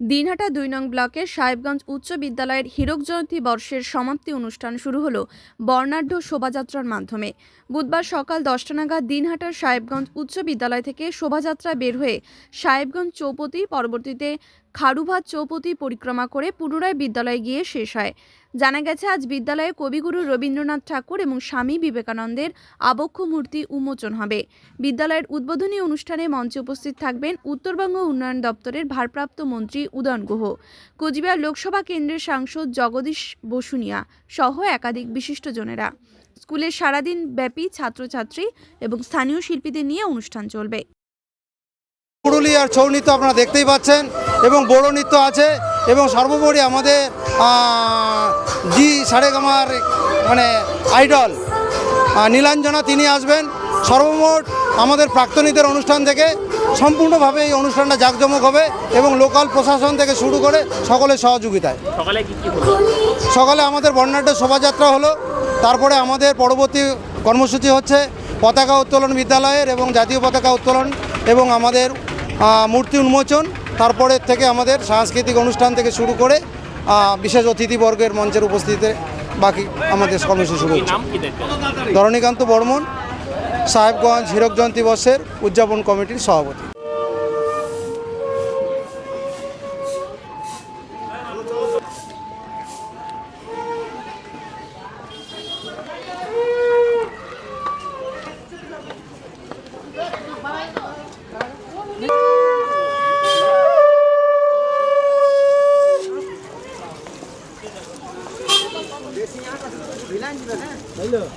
দিনহাটা দুই নং ব্লকের সাহেবগঞ্জ উচ্চ বিদ্যালয়ের হীরক জয়ন্তী বর্ষের সমাপ্তি অনুষ্ঠান শুরু হলো বর্ণাঢ্য শোভাযাত্রার মাধ্যমে। বুধবার সকাল দশটা নাগাদ দিনহাটার সাহেবগঞ্জ উচ্চ বিদ্যালয় থেকে শোভাযাত্রা বের হয়ে সাহেবগঞ্জ চৌপতি, পরবর্তীতে খারুভাত চৌপতি পরিক্রমা করে পুনরায় বিদ্যালয়ে গিয়ে শেষ হয়। জানা গেছে, আজ বিদ্যালয়ে কবিগুরু রবীন্দ্রনাথ ঠাকুর এবং স্বামী বিবেকানন্দের আবক্ষ মূর্তি উন্মোচন হবে। বিদ্যালয়ের উদ্বোধনী অনুষ্ঠানে মঞ্চে উপস্থিত থাকবেন উত্তরবঙ্গ উন্নয়ন দপ্তরের ভারপ্রাপ্ত মন্ত্রী উদয়ন গুহ। কোচবিহার লোকসভা কেন্দ্রের সাংসদ জগদীশ বসুনিয়া সহ একাধিক বিশিষ্টজনেরা। স্কুলের সারাদিন ব্যাপী ছাত্রছাত্রী এবং স্থানীয় শিল্পীদের নিয়ে অনুষ্ঠান চলবে। পুরুলিয়ার ছৌ নৃত্য আপনারা দেখতেই পাচ্ছেন এবং বড়ো নৃত্য আছে এবং সর্বোপরি আমাদের জি সারেগামার মানে আইডল নীলাঞ্জনা তিনি আসবেন। সর্বমোট আমাদের প্রাক্তনীদের অনুষ্ঠান থেকে সম্পূর্ণভাবে এই অনুষ্ঠানটা জাঁকজমক হবে এবং লোকাল প্রশাসন থেকে শুরু করে সকলের সহযোগিতায়। সকালে আমাদের বর্ণাঢ্য শোভাযাত্রা হলো তারপরে আমাদের পরবর্তী কর্মসূচি হচ্ছে পতাকা উত্তোলন বিদ্যালয়ের এবং জাতীয় পতাকা উত্তোলন এবং আমাদের মূর্তি উন্মোচন তারপরে থেকে আমাদের সাংস্কৃতিক অনুষ্ঠান থেকে শুরু করে বিশেষ অতিথিবর্গের মঞ্চের উপস্থিতিতে বাকি আমাদের কর্মসূচি শুরু হচ্ছে। ধরণীকান্ত বর্মন সাহেবগঞ্জ হীরক জয়ন্তী বর্ষের উদযাপন কমিটির সভাপতি। Đấy lửa.